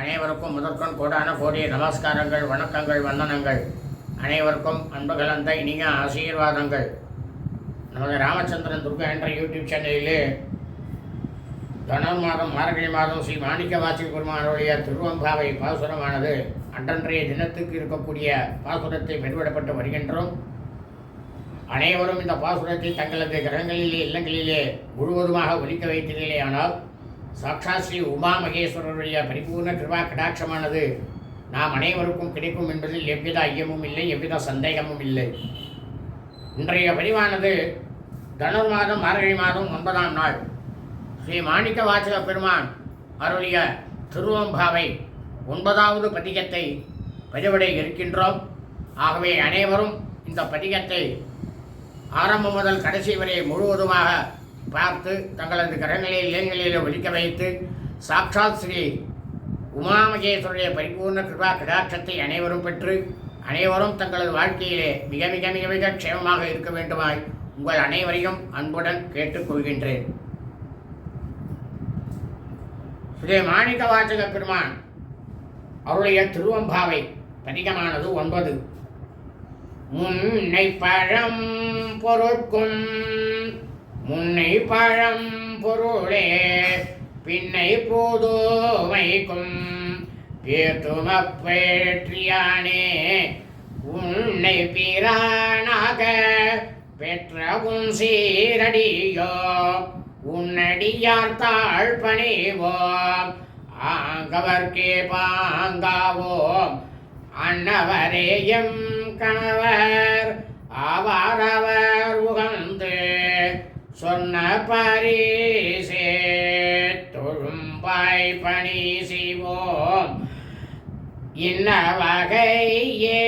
அனைவருக்கும் முதற்கொண் கோடான கோடிய நமஸ்காரங்கள் வணக்கங்கள் வந்தனங்கள். அனைவருக்கும் அன்பு கலந்த இனிய ஆசீர்வாதங்கள். நமது ராமச்சந்திரன் துர்கா என்ற யூடியூப் சேனலிலே தனர் மாதம் மார்கழி மாதம் ஸ்ரீ மாணிக்க வாசல் பெருமானுடைய திருவம்பாவை பாசுரமானது அன்றன்றைய தினத்துக்கு இருக்கக்கூடிய பாசுரத்தை மெதுவிடப்பட்டு வருகின்றோம். அனைவரும் இந்த பாசுரத்தை தங்களது கிரகங்களிலே இல்லங்களிலே முழுவதுமாக ஒலிக்க வைத்தீர்களே ஆனால் சாக்ஷாத் ஸ்ரீ உமா மகேஸ்வரருடைய பரிபூர்ண கிருபா கடாட்சமானது நாம் அனைவருக்கும் கிடைக்கும் என்பதில் எவ்வித ஐயமும் இல்லை எவ்வித சந்தேகமும் இல்லை. இன்றைய பதிவானது தனுர் மாதம் மார்கழி மாதம் ஒன்பதாம் நாள். ஸ்ரீ மாணிக்க வாசக பெருமான் அருளிய திருவம்பாவை ஒன்பதாவது பதிகத்தை பதிவிட இருக்கின்றோம். ஆகவே அனைவரும் இந்த பதிகத்தை ஆரம்பம் முதல் கடைசி வரை முழுவதுமாக பார்த்து தங்களது கரங்களில் இளைஞர்களில் ஒலிக்க வைத்து சாக்ஷாத் ஸ்ரீ உமாமகேஸ்வருடைய பரிபூர்ண கிருபா கடாட்சத்தை அனைவரும் பெற்று அனைவரும் தங்களது வாழ்க்கையிலே மிக மிக மிக மிக க்ஷேமமாக இருக்க வேண்டுமாய் உங்கள் அனைவரையும் அன்புடன் கேட்டுக்கொள்கின்றேன் ஸ்ரீ மாணிக்க வாச்சக பெருமான் அவருடைய திருவம்பாவை பதிகமானது ஒன்பது. முன்னை பழம் பொருட்கும் முன்னை பழம் பொருளே பின்னை போதோ வைக்கும். பேத்துமப்பேற்றியானே உன்னை பிரானாக பெற்ற உன் சீரடியோ உன்னடியார் தாழ் பணிவோம் ஆங்கவர்க்கே பாங்காவோம். அன்னவரே எம் கணவர் ஆவார் அவர் சொன்ன பரிசே தொழும்பாய் பணி செய்வோம். இன்ன வகையே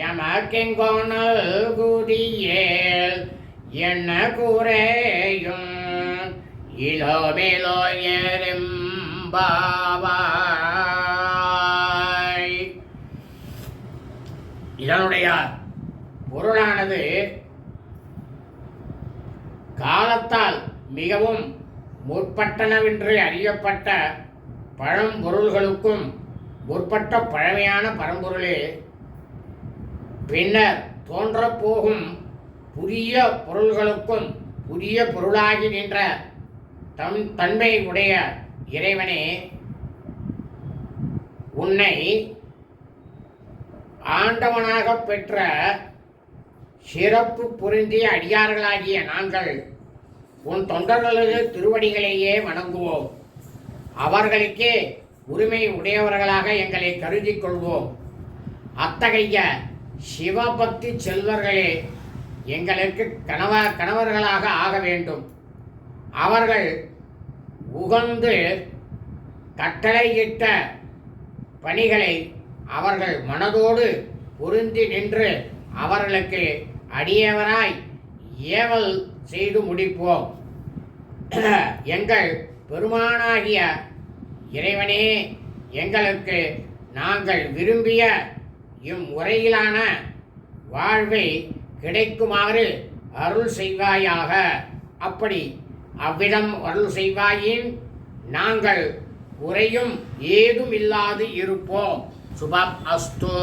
எமக்கெங்கோனல் குடியேல் என்ன குறையும் இளோபிலோ எறும்பாவாய் இதனுடைய பொருளானது காலத்தால் மிகவும் முற்பட்டனவென்று அறியப்பட்ட பழம்பொருள்களுக்கும் முற்பட்ட பழமையான பரம்பொருளே. பின்னர் தோன்றப்போகும் புதிய பொருள்களுக்கும் புதிய பொருளாகி நின்ற தம் தன்மை உடைய இறைவனே உன்னை ஆண்டவனாக பெற்ற சிறப்பு பொருந்திய அடியார்களாகிய நாங்கள் உன் தொண்டர்களது திருவடிகளையே வணங்குவோம். அவர்களுக்கே உரிமை உடையவர்களாக எங்களை கருதி கொள்வோம். அத்தகைய சிவபக்தி செல்வர்களே எங்களுக்கு கணவ கணவர்களாக ஆக வேண்டும். அவர்கள் உகந்து கட்டளையிட்ட பணிகளை அவர்கள் மனதோடு பொருந்தி நின்று அவர்களுக்கு அடியவராய் ஏவல் செய்து முடிப்போம். எங்கள் பெருமானாகிய இறைவனே எங்களுக்கு நாங்கள் விரும்பிய இம்முறையிலான வாழ்வை கிடைக்குமாறு அருள் செய்வாயாக. அப்படி அவ்விதம் அருள் செய்வாயின் நாங்கள் குறையும் ஏதும் இல்லாது இருப்போம். சுபம் அஸ்து.